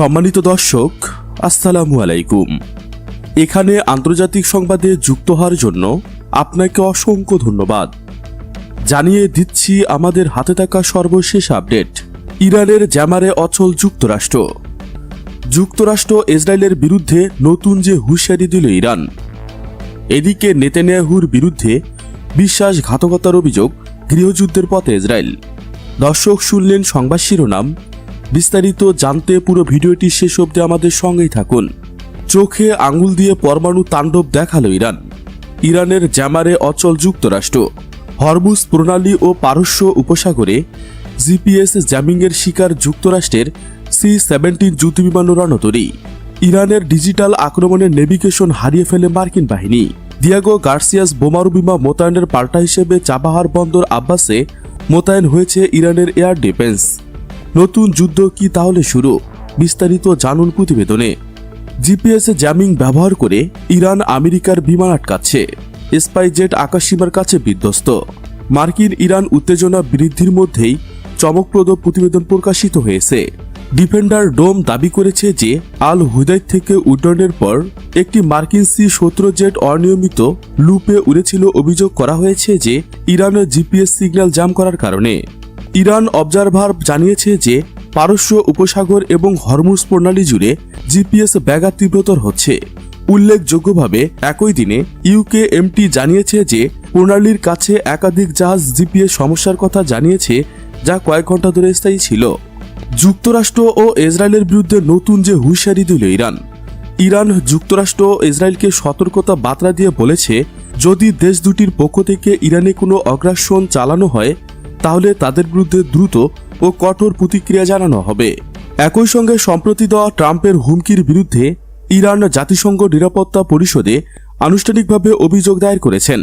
সম্মানিত দর্শক, আসসালামু আলাইকুম। এখানে আন্তর্জাতিক সংবাদে যুক্ত হওয়ার জন্য আপনাকে অসংখ্য ধন্যবাদ। জানিয়ে দিচ্ছি আমাদের হাতে থাকা সর্বশেষ আপডেট, ইরানের জ্যামারে অচল যুক্তরাষ্ট্র। যুক্তরাষ্ট্র ইসরায়েলের বিরুদ্ধে নতুন যে হুঁশিয়ারি দিল ইরান, এদিকে নেতেনিয়াহুর বিরুদ্ধে বিশ্বাসঘাতকতার অভিযোগ গৃহযুদ্ধের পথে ইসরায়েল। দর্শক শুনলেন সংবাদ শিরোনাম বিস্তারিত জানতে পুরো ভিডিওটি শেষ অবধি আমাদের সঙ্গেই থাকুন। চোখে আঙুল দিয়ে পরমাণু তাণ্ডব দেখাল ইরান। ইরানের জ্যামারে অচল যুক্তরাষ্ট্র। হরমুজ প্রণালী ও পারস্য উপসাগরে জিপিএস জ্যামিংয়ের শিকার যুক্তরাষ্ট্রের সি সেভেন্টিন যুদ্ধবিমান রণতরী। ইরানের ডিজিটাল আক্রমণের নেভিগেশন হারিয়ে ফেলে মার্কিন বাহিনী। দিয়াগো গার্সিয়াস বোমারু বিমা মোতায়েনের পাল্টা হিসেবে চাবাহার বন্দর আব্বাসে মোতায়েন হয়েছে ইরানের এয়ার ডিফেন্স। নতুন যুদ্ধ কি তাহলে শুরু? বিস্তারিত জানুন প্রতিবেদনে। জিপিএস জ্যামিং ব্যবহার করে ইরান আমেরিকার বিমান আটকাচ্ছে। স্পাইজেট আকাশসীমার কাছে বিধ্বস্ত। মার্কিন ইরান উত্তেজনা বৃদ্ধির মধ্যেই চমকপ্রদ প্রতিবেদন প্রকাশিত হয়েছে। ডিফেন্ডার ডোম দাবি করেছে যে আল হুদাইদ থেকে উড্ডয়নের পর একটি মার্কিন সি সতেরো জেট অনিয়মিত লুপে উড়েছিল। অভিযোগ করা হয়েছে যে ইরানের জিপিএস সিগন্যাল জাম করার কারণে। ইরান অবজারভার জানিয়েছে যে পারস্য উপসাগর এবং হরমুজ প্রণালী জুড়ে জিপিএস ব্যাঘাত তীব্রতর হচ্ছে। উল্লেখযোগ্যভাবে, একই দিনে ইউকে এমটি জানিয়েছে যে প্রণালীর কাছে একাধিক জাহাজ জিপিএস সমস্যার কথা জানিয়েছে, যা কয়েক ঘণ্টা ধরে স্থায়ী ছিল। যুক্তরাষ্ট্র ও ইসরায়েলের বিরুদ্ধে নতুন যে হুঁশিয়ারি দিল ইরান। ইরান যুক্তরাষ্ট্র ও ইসরায়েলকে সতর্কতা বার্তা দিয়ে বলেছে, যদি দেশ দুটির পক্ষ থেকে ইরানে কোনো অগ্রাসন চালানো হয় তাহলে তাদের বিরুদ্ধে দ্রুত ও কঠোর প্রতিক্রিয়া জানানো হবে। একই সঙ্গে সম্প্রতি দেওয়া ট্রাম্পের হুমকির বিরুদ্ধে ইরান জাতিসংঘ নিরাপত্তা পরিষদে আনুষ্ঠানিকভাবে অভিযোগ দায়ের করেছেন,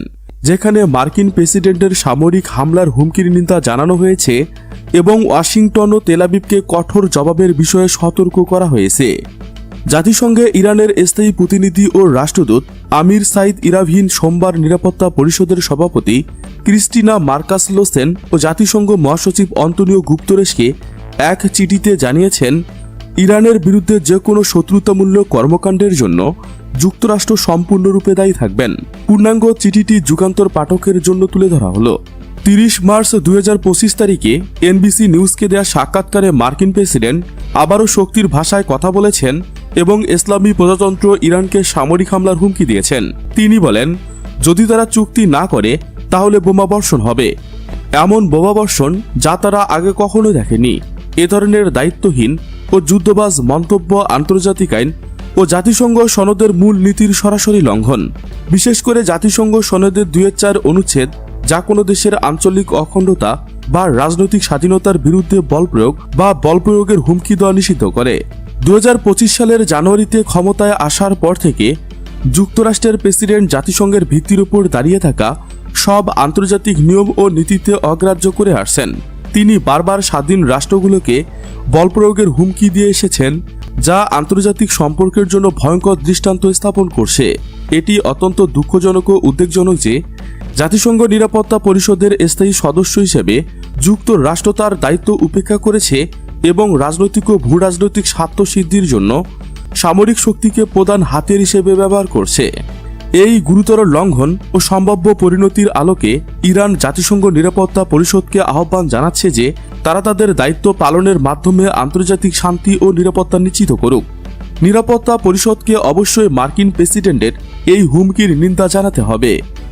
যেখানে মার্কিন প্রেসিডেন্টের সামরিক হামলার হুমকির নিন্দা জানানো হয়েছে এবং ওয়াশিংটন ও তেলাবিবকে কঠোর জবাবের বিষয়ে সতর্ক করা হয়েছে। জাতিসংঘে ইরানের স্থায়ী প্রতিনিধি ও রাষ্ট্রদূত আমির সাইদ ইরাভিন সোমবার নিরাপত্তা পরিষদের সভাপতি ক্রিস্টিনা মার্কাস লোসেন ও জাতিসংঘ মহাসচিব অন্তনীয় গুপ্তরেশকে এক চিঠিতে জানিয়েছেন, ইরানের বিরুদ্ধে যে কোনো শত্রুতামূলক কর্মকাণ্ডের জন্য যুক্তরাষ্ট্র সম্পূর্ণরূপে দায়ী থাকবেন। পূর্ণাঙ্গ চিঠিটি যুগান্তর পাঠকের জন্য তুলে ধরা হলো। তিরিশ মার্চ দুই হাজার পঁচিশ তারিখে এনবিসি নিউজকে দেয়া সাক্ষাৎকারে মার্কিন প্রেসিডেন্ট আবারও শক্তির ভাষায় কথা বলেছেন এবং ইসলামী প্রজাতন্ত্র ইরানকে সামরিক হামলার হুমকি দিয়েছেন। তিনি বলেন, যদি তারা চুক্তি না করে, তাহলে বোমা বর্ষণ হবে। এমন বোমা বর্ষণ যা তারা আগে কখনো দেখেনি। এ ধরনের দায়িত্বহীন ও যুদ্ধবাজ মন্তব্য আন্তর্জাতিক আইন ও জাতিসংঘ সনদের মূল নীতির সরাসরি লঙ্ঘন। বিশেষ করে জাতিসংঘ সনদের দুয়ের চার অনুচ্ছেদ যা কোনো দেশের আঞ্চলিক অখণ্ডতা বা রাজনৈতিক স্বাধীনতার বিরুদ্ধে বল প্রয়োগ বা বল প্রয়োগের হুমকি দেওয়া নিষিদ্ধ করে। দু হাজার পঁচিশ সালের জানুয়ারিতে ক্ষমতায় আসার পর থেকে যুক্তরাষ্ট্রের প্রেসিডেন্ট জাতিসংঘের ভিত্তির উপর দাঁড়িয়ে থাকা সব আন্তর্জাতিক নিয়ম ও নীতিতে অগ্রাহ্য করে আসছেন। তিনি বারবার স্বাধীন রাষ্ট্রগুলোকে বল প্রয়োগের হুমকি দিয়ে এসেছেন, যা আন্তর্জাতিক সম্পর্কের জন্য ভয়ঙ্কর দৃষ্টান্ত স্থাপন করছে। এটি অত্যন্ত দুঃখজনক ও উদ্বেগজনক যে জাতিসংঘ নিরাপত্তা পরিষদের স্থায়ী সদস্য হিসেবে যুক্তরাষ্ট্র তার দায়িত্ব উপেক্ষা করেছে এবং রাজনৈতিক ও ভূ রাজনৈতিক স্বার্থ সিদ্ধির জন্য সামরিক শক্তিকে প্রধান হাতিয়ার হিসেবে ব্যবহার করছে। এই গুরুতর লঙ্ঘন ও সম্ভাব্য পরিণতির আলোকে ইরান জাতিসংঘ নিরাপত্তা পরিষদকে আহ্বান জানাচ্ছে যে তারা তাদের দায়িত্ব পালনের মাধ্যমে আন্তর্জাতিক শান্তি ও নিরাপত্তা নিশ্চিত করুক। নিরাপত্তা পরিষদকে অবশ্যই মার্কিন প্রেসিডেন্টের এই হুমকির নিন্দা জানাতে হবে।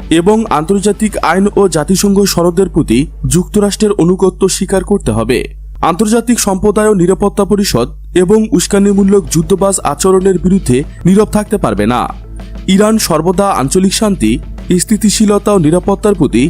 এবং আন্তর্জাতিক আইন ও জাতিসংঘ সনদের প্রতি যুক্তরাষ্ট্রের অনুগত্য স্বীকার করতে হবে। আন্তর্জাতিক সম্প্রদায় ও নিরাপত্তা পরিষদ এবং উস্কানিমূলক যুদ্ধবাজ আচরণের বিরুদ্ধে নীরব থাকতে পারবে না। ইরান সর্বদা আঞ্চলিক শান্তি, স্থিতিশীলতা ও নিরাপত্তার প্রতি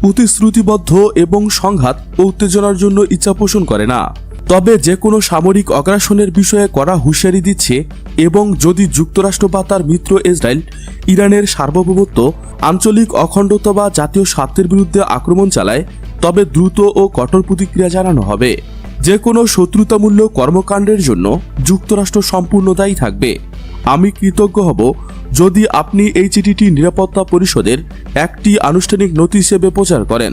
প্রতিশ্রুতিবদ্ধ এবং সংঘাত ও উত্তেজনার জন্য ইচ্ছা পোষণ করে না। তবে যে কোনো সামরিক অগ্রাসনের বিষয়ে করা হুঁশিয়ারি দিচ্ছে এবং যদি যুক্তরাষ্ট্র বা তার মিত্র ইসরায়েল, ইরানের সার্বভৌমত্ব, আঞ্চলিক অখণ্ডতা বা জাতীয় স্বার্থের বিরুদ্ধে আক্রমণ চালায়, তবে দ্রুত ও কঠোর প্রতিক্রিয়া জানানো হবে। যে কোনো শত্রুতামূলক কর্মকাণ্ডের জন্য যুক্তরাষ্ট্র সম্পূর্ণ দায়ী থাকবে। আমি কৃতজ্ঞ হব যদি আপনি এই চিঠিটি নিরাপত্তা পরিষদের একটি আনুষ্ঠানিক নথি হিসেবে প্রচার করেন।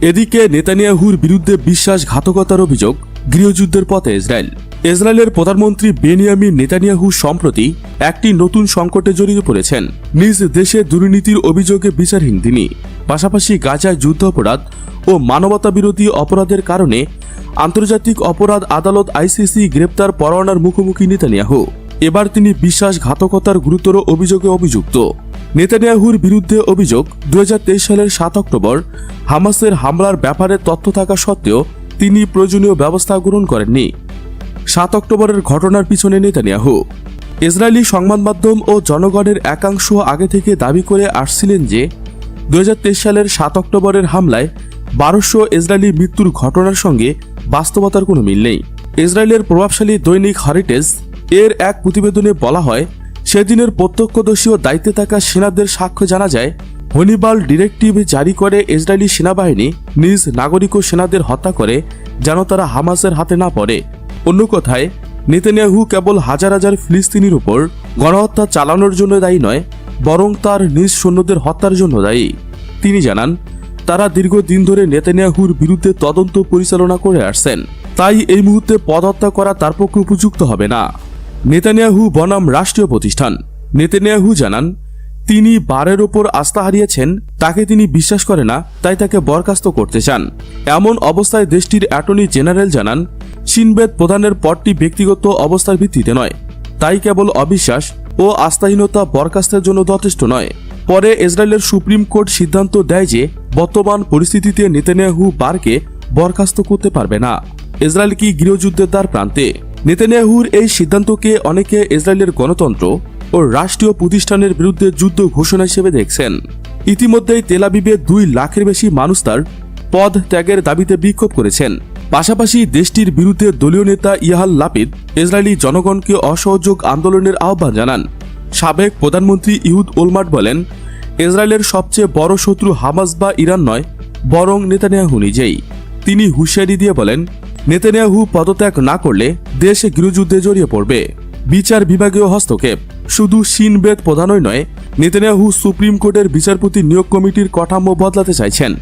এদিকে নেতানিয়াহুর বিরুদ্ধে বিশ্বাসঘাতকতার অভিযোগ গৃহযুদ্ধের পথে ইসরায়েল। ইসরায়েলের প্রধানমন্ত্রী বেনিয়ামিন নেতানিয়াহু সম্প্রতি একটি নতুন সংকটে জড়িয়ে পড়েছেন। নিজ দেশে দুর্নীতির অভিযোগে বিচারহীন তিনি। পাশাপাশি গাজায় যুদ্ধাপরাধ ও মানবতা বিরোধী অপরাধের কারণে আন্তর্জাতিক অপরাধ আদালত আইসিসি গ্রেপ্তার পরোয়ানার মুখোমুখি নেতানিয়াহু। এবার তিনি বিশ্বাসঘাতকতার গুরুতর অভিযোগে অভিযুক্ত। নেতানিয়াহুর বিরুদ্ধে অভিযোগ দু হাজার তেইশ সালের সাত অক্টোবর হামাসের হামলার ব্যাপারে তথ্য থাকা সত্ত্বেও তিনি প্রয়োজনীয় ব্যবস্থা গ্রহণ করেননি। সাত অক্টোবরের ঘটনার পিছনে নেতানিয়াহু। ইসরায়েলি সংবাদ মাধ্যম ও জনগণের একাংশ আগে থেকে দাবি করে আসছিলেন যে দু হাজার তেইশ সালের সাত অক্টোবরের হামলায় বারোশো ইসরায়েলি মৃত্যুর ঘটনার সঙ্গে বাস্তবতার কোনো মিল নেই। ইসরায়েলের প্রভাবশালী দৈনিক হারিটেজ এর এক প্রতিবেদনে বলা হয়, সেদিনের প্রত্যক্ষদর্শী ও দায়িত্বে থাকা সেনাদের সাক্ষ্য জানা যায় হনিবাল ডিরেক্টিভ জারি করে ইসরায়েলি সেনাবাহিনী নিজ নাগরিক ও সেনাদের হত্যা করে যেন তারা হামাসের হাতে না পড়ে। অন্য কথায়, নেতানিয়াহু কেবল হাজার হাজার ফিলিস্তিনির উপর গণহত্যা চালানোর জন্য দায়ী নয়, বরং তার নিজ সৈন্যদের হত্যার জন্য দায়ী। তিনি জানান, তারা দীর্ঘদিন ধরে নেতানিয়াহুর বিরুদ্ধে তদন্ত পরিচালনা করে আসছেন। তাই এই মুহূর্তে পদহত্যা করা তার পক্ষে উপযুক্ত হবে না। নেতানিয়াহু বনাম রাষ্ট্রীয় প্রতিষ্ঠান। নেতানিয়াহু জানান তিনি বারের ওপর আস্থা হারিয়েছেন, তাকে তিনি বিশ্বাস করে না, তাই তাকে বরখাস্ত করতে চান। এমন অবস্থায় দেশটির অ্যাটর্নি জেনারেল জানান, সিনবেদ প্রধানের পদটি ব্যক্তিগত অবস্থার ভিত্তিতে নয়। তাই কেবল অবিশ্বাস ও আস্থাহীনতা বরখাস্তের জন্য যথেষ্ট নয়। পরে ইসরায়েলের সুপ্রিম কোর্ট সিদ্ধান্ত দেয় যে বর্তমান পরিস্থিতিতে নেতানিয়াহু বারকে বরখাস্ত করতে পারবে না। ইসরায়েল কি গৃহযুদ্ধের দ্বার প্রান্তে? নেতানিয়াহুর এই সিদ্ধান্তকে অনেকে ইসরায়েলের গণতন্ত্র ও রাষ্ট্রীয় প্রতিষ্ঠানের বিরুদ্ধে যুদ্ধ ঘোষণা হিসেবে দেখছেন। ইতিমধ্যেই তেলাবিবে দুই লাখের বেশি মানুষ তার পদ ত্যাগের দাবিতে বিক্ষোভ করেছেন। পাশাপাশি দেশটির বিরুদ্ধে দলীয় নেতা ইয়াহাল লাপিদ ইসরায়েলি জনগণকে অসহযোগ আন্দোলনের আহ্বান জানান। সাবেক প্রধানমন্ত্রী ইহুদ ওলমার্ট বলেন, ইসরায়েলের সবচেয়ে বড় শত্রু হামাস বা ইরান নয়, বরং নেতানিয়াহু নিজেই। তিনি হুঁশিয়ারি দিয়ে বলেন, নেতানিয়াহু পদত্যাগ না করলে দেশ গৃহযুদ্ধে জড়িয়ে পড়বে। বিচার বিভাগীয় হস্তক্ষেপ। শুধু সিনবেদ প্রধানই নয়, নেতানিয়াহু সুপ্রিম কোর্টের বিচারপতি নিয়োগ কমিটির কাঠামো বদলাতে চাইছেন।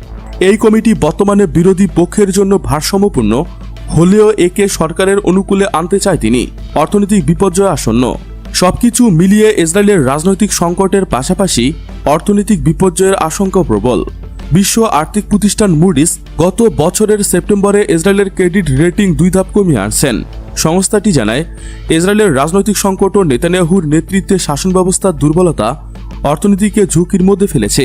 এই কমিটি বর্তমানে বিরোধী পক্ষের জন্য ভারসাম্যপূর্ণ, হলেও একে সরকারের অনুকূলে আনতে চায় তিনি। অর্থনৈতিক বিপর্যয় আসন্ন। সবকিছু মিলিয়ে ইসরায়েলের রাজনৈতিক সংকটের পাশাপাশি অর্থনৈতিক বিপর্যয়ের আশঙ্কা প্রবল। বিশ্ব আর্থিক প্রতিষ্ঠান মুডিস গত বছরের সেপ্টেম্বরে ইসরায়েলের ক্রেডিট রেটিং দুই ধাপ কমিয়ে আনছেন। সংস্থাটি জানায়, ইসরায়েলের রাজনৈতিক সংকট ও নেতানিয়াহুর নেতৃত্বে শাসন ব্যবস্থার দুর্বলতা অর্থনীতিকে ঝুঁকির মধ্যে ফেলেছে।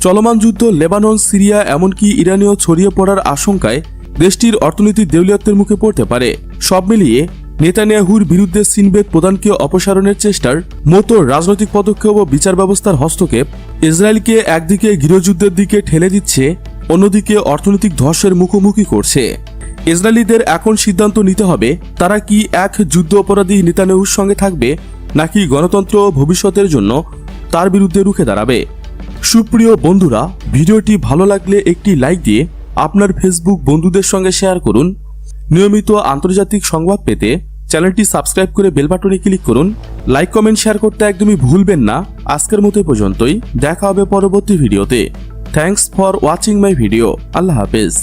চলমান যুদ্ধ লেবানন, সিরিয়া, এমনকি ইরানেও ছড়িয়ে পড়ার আশঙ্কায় দেশটির অর্থনীতি দেউলিয়াত্বের মুখে পড়তে পারে। সব মিলিয়ে নেতানিয়াহুর বিরুদ্ধে সিনবেদ প্রদানকে অপসারণের চেষ্টার মতো রাজনৈতিক পদক্ষেপ ও বিচার ব্যবস্থার হস্তক্ষেপ ইসরায়েলকে একদিকে গৃহযুদ্ধের দিকে ঠেলে দিচ্ছে, অন্যদিকে অর্থনৈতিক ধসের মুখোমুখি করছে। ইসরায়েলিদের এখন সিদ্ধান্ত নিতে হবে, তারা কি এক যুদ্ধ অপরাধী নেতানেহুর সঙ্গে থাকবে, নাকি গণতন্ত্র ভবিষ্যতের জন্য তার বিরুদ্ধে রুখে দাঁড়াবে? সুপ্রিয় বন্ধুরা, ভিডিওটি ভালো লাগলে একটি লাইক দিয়ে আপনার ফেসবুক বন্ধুদের সঙ্গে শেয়ার করুন। নিয়মিত আন্তর্জাতিক সংবাদ পেতে চ্যানেলটি সাবস্ক্রাইব করে বেল বাটনে ক্লিক করুন। লাইক, কমেন্ট, শেয়ার করতে একদমই ভুলবেন না। আজকের মতো পর্যন্তই। দেখা হবে পরবর্তী ভিডিওতে। Thanks for watching my video. আল্লাহ হাফেজ।